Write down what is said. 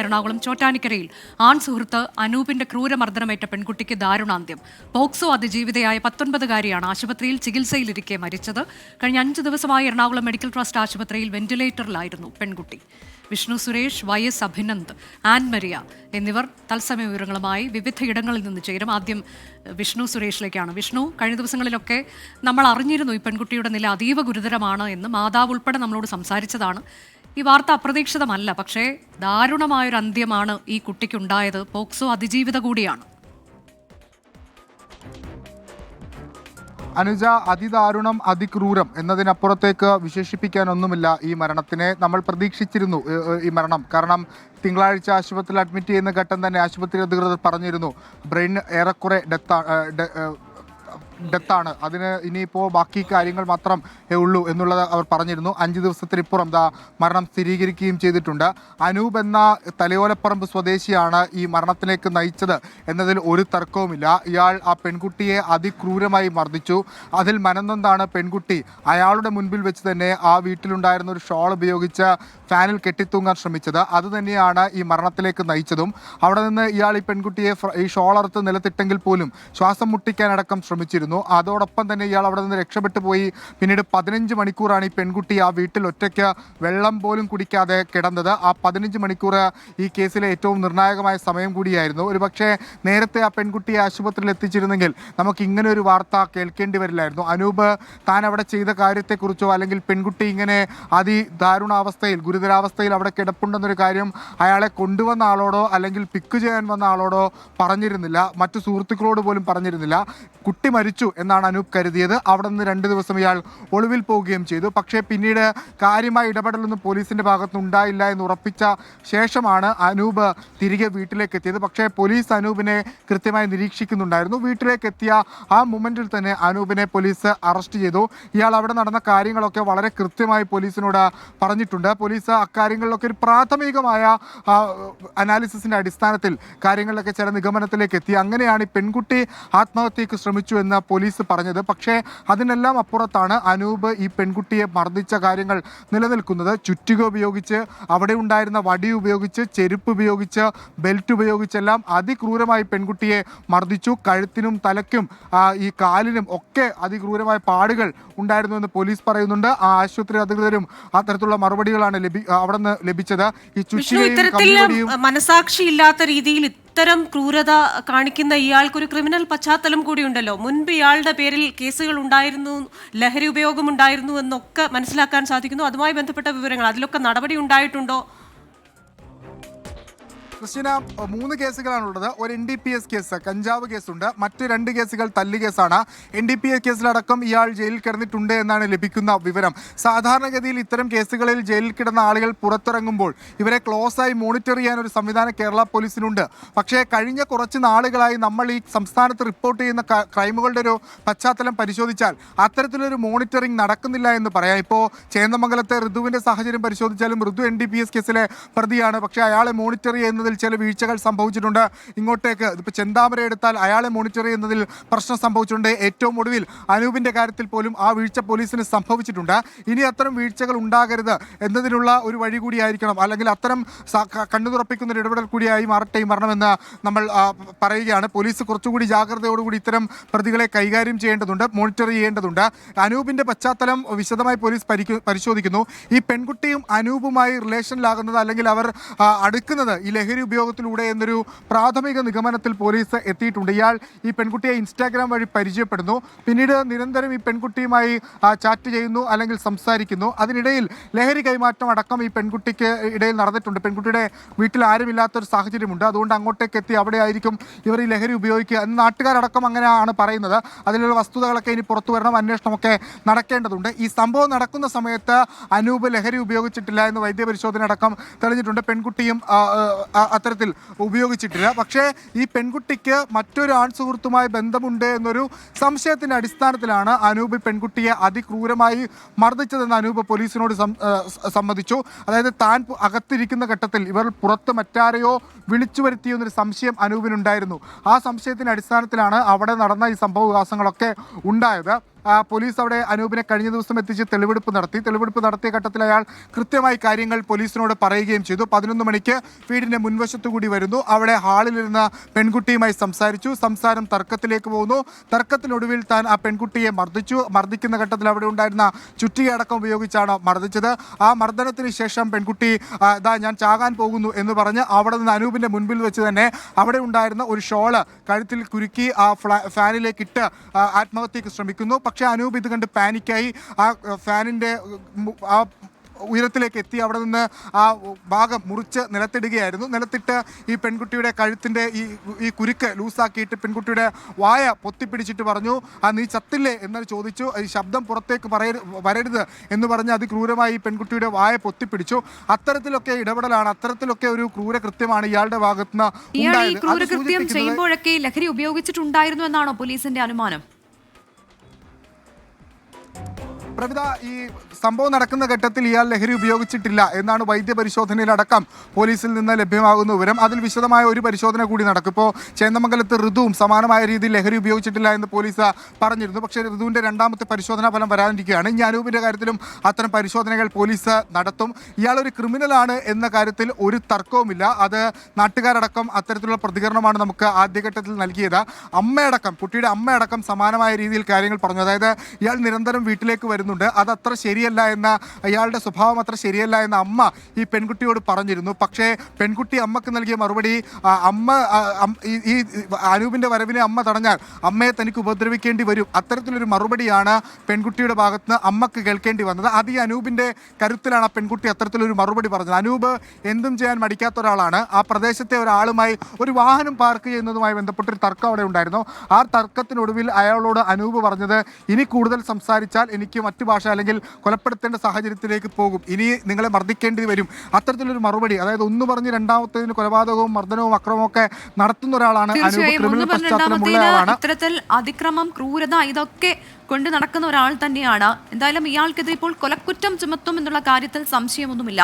എറണാകുളം ചോറ്റാനിക്കരയിൽ ആൺ സുഹൃത്ത് അനൂപിന്റെ ക്രൂരമർദ്ദനമേറ്റ പെൺകുട്ടിക്ക് ദാരുണാന്ത്യം. പോക്സോ അതിജീവിതയായ പത്തൊൻപതുകാരിയാണ് ആശുപത്രിയിൽ ചികിത്സയിലിരിക്കെ മരിച്ചത്. കഴിഞ്ഞ അഞ്ച് ദിവസമായി എറണാകുളം മെഡിക്കൽ ട്രസ്റ്റ് ആശുപത്രിയിൽ വെന്റിലേറ്ററിലായിരുന്നു പെൺകുട്ടി. വിഷ്ണു സുരേഷ് വൈ എസ് അഭിനന്ദ് ആൻ മരിയ എന്നിവർ തത്സമയ വിവരങ്ങളുമായി വിവിധ ഇടങ്ങളിൽ നിന്ന് ചേരും. ആദ്യം വിഷ്ണു സുരേഷിലേക്കാണ്. വിഷ്ണു കഴിഞ്ഞ ദിവസങ്ങളിലൊക്കെ നമ്മൾ അറിഞ്ഞിരുന്നു ഈ പെൺകുട്ടിയുടെ നില അതീവ ഗുരുതരമാണ് എന്ന് മാതാവ് ഉൾപ്പെടെ നമ്മളോട് സംസാരിച്ചതാണ്. ഈ വാർത്ത അപ്രതീക്ഷിതമല്ല പക്ഷേ ദാരുണമായൊരു അന്ത്യമാണ് ഈ കുട്ടിക്കുണ്ടായത്. പോക്സോ അതിജീവിത കൂടിയാണ്. അനുജ അതിദാരുണം അതിക്രൂരം എന്നതിനപ്പുറത്തേക്ക് വിശേഷിപ്പിക്കാനൊന്നുമില്ല ഈ മരണത്തിനെ. നമ്മൾ പ്രതീക്ഷിച്ചിരുന്നു ഈ മരണം. കാരണം തിങ്കളാഴ്ച ആശുപത്രിയിൽ അഡ്മിറ്റ് ചെയ്യുന്ന ഘട്ടം തന്നെ ആശുപത്രി അധികൃതർ പറഞ്ഞിരുന്നു ബ്രെയിൻ ഏറെക്കുറെ ഡെത്താ ഡെത്താണ്. അതിന് ഇനിയിപ്പോൾ ബാക്കി കാര്യങ്ങൾ മാത്രം ഉള്ളൂ എന്നുള്ളത് അവർ പറഞ്ഞിരുന്നു. അഞ്ച് ദിവസത്തിനിപ്പുറം ദാ മരണം സ്ഥിരീകരിക്കുകയും ചെയ്തിട്ടുണ്ട്. അനൂപ് എന്ന തലയോലപ്പറമ്പ് സ്വദേശിയാണ് ഈ മരണത്തിലേക്ക് നയിച്ചത് എന്നതിൽ ഒരു തർക്കവുമില്ല. ഇയാൾ ആ പെൺകുട്ടിയെ അതിക്രൂരമായി മർദ്ദിച്ചു. അതിൽ മനന്നൊന്താണ് പെൺകുട്ടി. അയാളുടെ മുൻപിൽ വെച്ച് തന്നെ ആ വീട്ടിലുണ്ടായിരുന്ന ഒരു ഷോൾ ഉപയോഗിച്ച് ഫാനിൽ കെട്ടിത്തൂങ്ങാൻ ശ്രമിച്ചത്. അത് തന്നെയാണ് ഈ മരണത്തിലേക്ക് നയിച്ചതും. അവിടെ നിന്ന് ഇയാൾ ഈ പെൺകുട്ടിയെ ഈ ഷോളർത്ത് നിലത്തിട്ടെങ്കിൽ പോലും ശ്വാസം മുട്ടിക്കാനടക്കം ശ്രമിച്ചിരുന്നു. അതോടൊപ്പം തന്നെ ഇയാൾ അവിടെ നിന്ന് രക്ഷപ്പെട്ടു പോയി. പിന്നീട് പതിനഞ്ച് മണിക്കൂറാണ് ഈ പെൺകുട്ടി ആ വീട്ടിൽ ഒറ്റയ്ക്ക് വെള്ളം പോലും കുടിക്കാതെ കിടന്നത്. ആ പതിനഞ്ച് മണിക്കൂർ ഈ കേസിലെ ഏറ്റവും നിർണായകമായ സമയം കൂടിയായിരുന്നു. ഒരുപക്ഷെ നേരത്തെ ആ പെൺകുട്ടിയെ ആശുപത്രിയിൽ എത്തിച്ചിരുന്നെങ്കിൽ നമുക്ക് ഇങ്ങനെ ഒരു വാർത്ത കേൾക്കേണ്ടി വരില്ലായിരുന്നു. അനൂപ് താൻ അവിടെ ചെയ്ത കാര്യത്തെക്കുറിച്ചോ അല്ലെങ്കിൽ പെൺകുട്ടി ഇങ്ങനെ അതിദാരുണാവസ്ഥയിൽ ഗുരുതരാവസ്ഥയിൽ അവിടെ കിടപ്പുണ്ടെന്നൊരു കാര്യം അയാളെ കൊണ്ടുവന്ന ആളോടോ അല്ലെങ്കിൽ പിക്ക് ചെയ്യാൻ വന്ന ആളോടോ പറഞ്ഞിരുന്നില്ല. മറ്റു സുഹൃത്തുക്കളോട് പോലും പറഞ്ഞിരുന്നില്ല. കുട്ടി മരിച്ചു എന്നാണ് അനൂപ് കരുതിയത്. അവിടെ നിന്ന് രണ്ട് ദിവസം ഇയാൾ ഒളിവിൽ പോവുകയും ചെയ്തു. പക്ഷേ പിന്നീട് കാര്യമായ ഇടപെടലൊന്നും പോലീസിന്റെ ഭാഗത്ത് ഉണ്ടായില്ല എന്ന് ഉറപ്പിച്ച ശേഷമാണ് അനൂപ് തിരികെ വീട്ടിലേക്ക് എത്തിയത്. പക്ഷേ പോലീസ് അനൂപിനെ കൃത്യമായി നിരീക്ഷിക്കുന്നുണ്ടായിരുന്നു. വീട്ടിലേക്ക് എത്തിയ ആ മൊമെന്റിൽ തന്നെ അനൂപിനെ പോലീസ് അറസ്റ്റ് ചെയ്തു. ഇയാൾ അവിടെ നടന്ന കാര്യങ്ങളൊക്കെ വളരെ കൃത്യമായി പോലീസിനോട് പറഞ്ഞിട്ടുണ്ട്. പോലീസ് അക്കാര്യങ്ങളിലൊക്കെ ഒരു പ്രാഥമികമായ അനാലിസിസിന്റെ അടിസ്ഥാനത്തിൽ കാര്യങ്ങളിലൊക്കെ ചില നിഗമനത്തിലേക്ക് എത്തി. അങ്ങനെയാണ് ഈ പെൺകുട്ടി ആത്മഹത്യക്ക് ശ്രമിച്ചു എന്ന് പോലീസ് പറഞ്ഞത്. പക്ഷേ അതിനെല്ലാം അപ്പുറത്താണ് അനൂപ് ഈ പെൺകുട്ടിയെ മർദ്ദിച്ച കാര്യങ്ങൾ നിലനിൽക്കുന്നത്. ചുറ്റിക ഉപയോഗിച്ച് അവിടെ ഉണ്ടായിരുന്ന വടി ഉപയോഗിച്ച് ചെരുപ്പ് ഉപയോഗിച്ച് ബെൽറ്റ് ഉപയോഗിച്ചെല്ലാം അതിക്രൂരമായി പെൺകുട്ടിയെ മർദ്ദിച്ചു. കഴുത്തിനും തലയ്ക്കും ഈ കാലിനും ഒക്കെ അതിക്രൂരമായ പാടുകൾ ഉണ്ടായിരുന്നു എന്ന് പോലീസ് പറയുന്നുണ്ട്. ആ ആശുപത്രി അധികൃതരും അത്തരത്തിലുള്ള മറുപടികളാണ് ലഭി അവിടെ നിന്ന് ലഭിച്ചത്. ഈ ചുറ്റിയും ചുറ്റികയും മനസാക്ഷി ഇല്ലാത്ത രീതിയിൽ ഇത്തരം ക്രൂരത കാണിക്കുന്ന ഇയാൾക്കൊരു ക്രിമിനൽ പശ്ചാത്തലം കൂടിയുണ്ടല്ലോ. മുൻപ് ഇയാളുടെ പേരിൽ കേസുകൾ ഉണ്ടായിരുന്നു ലഹരി ഉപയോഗം ഉണ്ടായിരുന്നു എന്നൊക്കെ മനസ്സിലാക്കാൻ സാധിക്കുന്നു. അതുമായി ബന്ധപ്പെട്ട വിവരങ്ങൾ അതിലൊക്കെ നടപടി ഉണ്ടായിട്ടുണ്ടോ? ക്രിസ്റ്റീന മൂന്ന് കേസുകളാണുള്ളത്. ഒരു N D P S case കഞ്ചാവ് കേസുണ്ട്. മറ്റ് രണ്ട് കേസുകൾ തല്ല് കേസാണ്. എൻ ഡി പി എസ് കേസിലടക്കം ഇയാൾ ജയിലിൽ കിടന്നിട്ടുണ്ട് എന്നാണ് ലഭിക്കുന്ന വിവരം. സാധാരണഗതിയിൽ ഇത്തരം കേസുകളിൽ ജയിലിൽ കിടന്ന ആളുകൾ പുറത്തിറങ്ങുമ്പോൾ ഇവരെ ക്ലോസ് ആയി മോണിറ്റർ ചെയ്യാൻ ഒരു സംവിധാനം കേരള പോലീസിനുണ്ട്. പക്ഷേ കഴിഞ്ഞ കുറച്ച് നാളുകളായി നമ്മൾ ഈ സംസ്ഥാനത്ത് റിപ്പോർട്ട് ചെയ്യുന്ന ക്രൈമുകളുടെ ഒരു പശ്ചാത്തലം പരിശോധിച്ചാൽ അത്തരത്തിലൊരു മോണിറ്ററിംഗ് നടക്കുന്നില്ല എന്ന് പറയാം. ഇപ്പോൾ ചേന്ദമംഗലത്തെ ഋതുവിന്റെ സാഹചര്യം പരിശോധിച്ചാലും Rithu N D P S കേസിലെ പ്രതിയാണ്. പക്ഷേ അയാളെ മോണിറ്റർ ചെയ്യുന്നതിൽ ചില വീഴ്ചകൾ സംഭവിച്ചിട്ടുണ്ട്. ഇങ്ങോട്ടേക്ക് ഇപ്പോൾ ചെന്താമര എടുത്താൽ അയാളെ മോണിറ്റർ ചെയ്യുന്നതിൽ പ്രശ്നം സംഭവിച്ചിട്ടുണ്ട്. ഏറ്റവും ഒടുവിൽ അനൂപിന്റെ കാര്യത്തിൽ പോലും ആ വീഴ്ച പോലീസിന് സംഭവിച്ചിട്ടുണ്ട്. ഇനി അത്തരം വീഴ്ചകൾ ഉണ്ടാകരുത് എന്നതിനുള്ള ഒരു വഴി കൂടിയായിരിക്കണം. അല്ലെങ്കിൽ അത്തരം കണ്ണു തുറപ്പിക്കുന്ന ഒരു ഇടപെടൽ കൂടിയായി മാറട്ടെയും മരണമെന്ന് നമ്മൾ പറയുകയാണ്. പോലീസ് കുറച്ചുകൂടി ജാഗ്രതയോടുകൂടി ഇത്തരം പ്രതികളെ കൈകാര്യം ചെയ്യേണ്ടതുണ്ട് മോണിറ്റർ ചെയ്യേണ്ടതുണ്ട്. അനൂപിന്റെ പശ്ചാത്തലം വിശദമായി പോലീസ് പരിശോധിക്കുന്നു. ഈ പെൺകുട്ടിയും അനൂപുമായി റിലേഷനിലാകുന്നത് അല്ലെങ്കിൽ അവർ അടുക്കുന്നത് ഈ ലഹരി ഉപയോഗത്തിലൂടെ എന്നൊരു പ്രാഥമിക നിഗമനത്തിൽ പോലീസ് എത്തിയിട്ടുണ്ട്. ഇയാൾ ഈ പെൺകുട്ടിയെ ഇൻസ്റ്റാഗ്രാം വഴി പരിചയപ്പെടുന്നു. പിന്നീട് നിരന്തരം ഈ പെൺകുട്ടിയുമായി ചാറ്റ് ചെയ്യുന്നു അല്ലെങ്കിൽ സംസാരിക്കുന്നു. അതിനിടയിൽ ലഹരി കൈമാറ്റം അടക്കം ഈ പെൺകുട്ടിക്ക് ഇടയിൽ നടന്നിട്ടുണ്ട്. പെൺകുട്ടിയുടെ വീട്ടിൽ ആരുമില്ലാത്തൊരു സാഹചര്യമുണ്ട്. അതുകൊണ്ട് അങ്ങോട്ടേക്ക് എത്തി അവിടെ ആയിരിക്കും ഇവർ ഈ ലഹരി ഉപയോഗിക്കുക എന്ന് നാട്ടുകാരടക്കം അങ്ങനെയാണ് പറയുന്നത്. അതിലുള്ള വസ്തുതകളൊക്കെ ഇനി പുറത്തു വരണം അന്വേഷണമൊക്കെ നടക്കേണ്ടതുണ്ട്. ഈ സംഭവം നടക്കുന്ന സമയത്ത് അനൂപ് ലഹരി ഉപയോഗിച്ചിട്ടില്ല എന്ന് വൈദ്യപരിശോധന അടക്കം തെളിഞ്ഞിട്ടുണ്ട്. പെൺകുട്ടിയും അത്തരത്തിൽ ഉപയോഗിച്ചിട്ടില്ല. പക്ഷേ ഈ പെൺകുട്ടിക്ക് മറ്റൊരു ആൺ സുഹൃത്തുമായി ബന്ധമുണ്ട് എന്നൊരു സംശയത്തിന്റെ അടിസ്ഥാനത്തിലാണ് അനൂപ് പെൺകുട്ടിയെ അതിക്രൂരമായി മർദ്ദിച്ചതെന്ന് അനൂപ് പോലീസിനോട് സമ്മതിച്ചു. അതായത് താൻ അകത്തിരിക്കുന്ന ഘട്ടത്തിൽ ഇവർ പുറത്ത് മറ്റാരെയോ വിളിച്ചു വരുത്തിയെന്നൊരു സംശയം അനൂപിനുണ്ടായിരുന്നു. ആ സംശയത്തിന്റെ അടിസ്ഥാനത്തിലാണ് അവിടെ നടന്ന ഈ സംഭവ വികാസങ്ങളൊക്കെ ഉണ്ടായത്. പോലീസ് അവിടെ അനൂപിനെ കഴിഞ്ഞ ദിവസം എത്തിച്ച് തെളിവെടുപ്പ് നടത്തി. തെളിവെടുപ്പ് നടത്തിയ ഘട്ടത്തിൽ അയാൾ കൃത്യമായി കാര്യങ്ങൾ പോലീസിനോട് പറയുകയും ചെയ്തു. പതിനൊന്ന് മണിക്ക് വീടിന്റെ മുൻവശത്തു കൂടി വരുന്നു. അവിടെ ഹാളിലിരുന്ന പെൺകുട്ടിയുമായി സംസാരിച്ചു. സംസാരം തർക്കത്തിലേക്ക് പോകുന്നു. തർക്കത്തിനൊടുവിൽ താൻ ആ പെൺകുട്ടിയെ മർദ്ദിച്ചു. മർദ്ദിക്കുന്ന ഘട്ടത്തിൽ അവിടെ ഉണ്ടായിരുന്ന ചുറ്റികയടക്കം ഉപയോഗിച്ചാണ് മർദ്ദിച്ചത്. ആ മർദ്ദനത്തിന് ശേഷം പെൺകുട്ടി ഇതാ ഞാൻ ചാകാൻ പോകുന്നു എന്ന് പറഞ്ഞ് അവിടെ നിന്ന് അനൂപിന്റെ മുൻപിൽ വെച്ച് തന്നെ അവിടെ ഉണ്ടായിരുന്ന ഒരു ഷോൾ കഴുത്തിൽ കുരുക്കി ആ ഫ്ലാ- ഫാനിലേക്ക് ഇട്ട് ആത്മഹത്യക്ക് ശ്രമിക്കുന്നു. പക്ഷേ അനൂപ് ഇത് കണ്ട് പാനിക്കായി. ആ ഫാനിന്റെ ആ ഉയരത്തിലേക്ക് എത്തി. അവിടെ നിന്ന് ആ ഭാഗം മുറിച്ച് നിലത്തിടുകയായിരുന്നു. നിലത്തിട്ട് ഈ പെൺകുട്ടിയുടെ കഴുത്തിന്റെ ഈ ഈ കുരുക്ക് ലൂസാക്കിയിട്ട് പെൺകുട്ടിയുടെ വായ പൊത്തിപ്പിടിച്ചിട്ട് പറഞ്ഞു ആ നീ ചത്തില്ലേ? എന്ന് ചോദിച്ചു. ഈ ശബ്ദം പുറത്തേക്ക് പറയ വരരുത് എന്ന് പറഞ്ഞ് അതിക്രൂരമായി ഈ പെൺകുട്ടിയുടെ വായ പൊത്തിപ്പിടിച്ചു. അത്തരത്തിലൊക്കെ ഇടപെടലാണ്. അത്തരത്തിലൊക്കെ ഒരു ക്രൂര കൃത്യമാണ് ഇയാളുടെ ഭാഗത്തുനിന്ന് നിന്ന് ചെയ്യുമ്പോഴൊക്കെ ലഹരി ഉപയോഗിച്ചിട്ടുണ്ടായിരുന്നു എന്നാണോ പോലീസിന്റെ അനുമാനം? പ്രവിത ഈ സംഭവം നടക്കുന്ന ഘട്ടത്തിൽ ഇയാൾ ലഹരി ഉപയോഗിച്ചിട്ടില്ല എന്നാണ് വൈദ്യപരിശോധനയിലടക്കം പോലീസിൽ നിന്ന് ലഭ്യമാകുന്ന വിവരം. അതിൽ വിശദമായ ഒരു പരിശോധന കൂടി നടക്കും. ഇപ്പോൾ ചേന്ദമംഗലത്ത് ഋതുവും സമാനമായ രീതിയിൽ ലഹരി ഉപയോഗിച്ചിട്ടില്ല എന്ന് പോലീസ് പറഞ്ഞിരുന്നു. പക്ഷേ ഋതുവിന്റെ രണ്ടാമത്തെ പരിശോധനാ ഫലം വരാനിരിക്കുകയാണ്. ഇനി അനൂപിന്റെ കാര്യത്തിലും അത്തരം പരിശോധനകൾ പോലീസ് നടത്തും. ഇയാൾ ഒരു ക്രിമിനലാണ് എന്ന കാര്യത്തിൽ ഒരു തർക്കവുമില്ല. അത് നാട്ടുകാരടക്കം അത്തരത്തിലുള്ള പ്രതികരണമാണ് നമുക്ക് ആദ്യഘട്ടത്തിൽ നൽകിയത്. അമ്മയടക്കം കുട്ടിയുടെ അമ്മയടക്കം സമാനമായ രീതിയിൽ കാര്യങ്ങൾ പറഞ്ഞു. അതായത് ഇയാൾ നിരന്തരം വീട്ടിലേക്ക് വരുന്നുണ്ട് അത് അത്ര ശരിയല്ല എന്ന അയാളുടെ സ്വഭാവം അത്ര ശരിയല്ല എന്ന അമ്മ ഈ പെൺകുട്ടിയോട് പറഞ്ഞിരുന്നു. പക്ഷേ പെൺകുട്ടി അമ്മയ്ക്ക് നൽകിയ മറുപടി അമ്മ ഈ അനൂപിന്റെ വരവിനെ അമ്മ തടഞ്ഞാൽ അമ്മയെ തനിക്ക് ഉപദ്രവിക്കേണ്ടി വരും. അത്തരത്തിലൊരു മറുപടിയാണ് പെൺകുട്ടിയുടെ ഭാഗത്ത് നിന്ന് അമ്മയ്ക്ക് കേൾക്കേണ്ടി വന്നത്. അത് ഈ അനൂപിന്റെ കരുത്തിലാണ് ആ പെൺകുട്ടി അത്തരത്തിലൊരു മറുപടി പറഞ്ഞത്. അനൂപ് എന്തും ചെയ്യാൻ മടിക്കാത്ത ഒരാളാണ്. ആ പ്രദേശത്തെ ഒരാളുമായി ഒരു വാഹനം പാർക്ക് ചെയ്യുന്നതുമായി ബന്ധപ്പെട്ടൊരു തർക്കം അവിടെ ഉണ്ടായിരുന്നു. ആ തർക്കത്തിനൊടുവിൽ അയാളോട് അനൂപ് പറഞ്ഞത് ഇനി കൂടുതൽ സംസാരിച്ചാൽ എനിക്ക് മറ്റു ഭാഷ അല്ലെങ്കിൽ കൊലപ്പെടുത്തേണ്ട സാഹചര്യത്തിലേക്ക് പോകും. ഇനി നിങ്ങളെ മർദ്ദിക്കേണ്ടി വരും. അത്തരത്തിലൊരു മറുപടി അതായത് ഒന്ന് പറഞ്ഞ് രണ്ടാമത്തേതിന് കൊലപാതകവും മർദ്ദനവും അക്രമവും ഒക്കെ നടത്തുന്ന ഒരാളാണ് അത്തരത്തിൽ ക്രിമിനൽ പശ്ചാത്തലമുള്ള ആളാണ്. ഇത്തരത്തിൽ അതിക്രമം ക്രൂരത ഇതൊക്കെ കൊണ്ട് നടക്കുന്ന ഒരാൾ തന്നെയാണ്. എന്തായാലും ഇയാൾക്കെതിരെ ഇപ്പോൾ കൊലക്കുറ്റം ചുമത്തും എന്നുള്ള കാര്യത്തിൽ സംശയമൊന്നുമില്ല.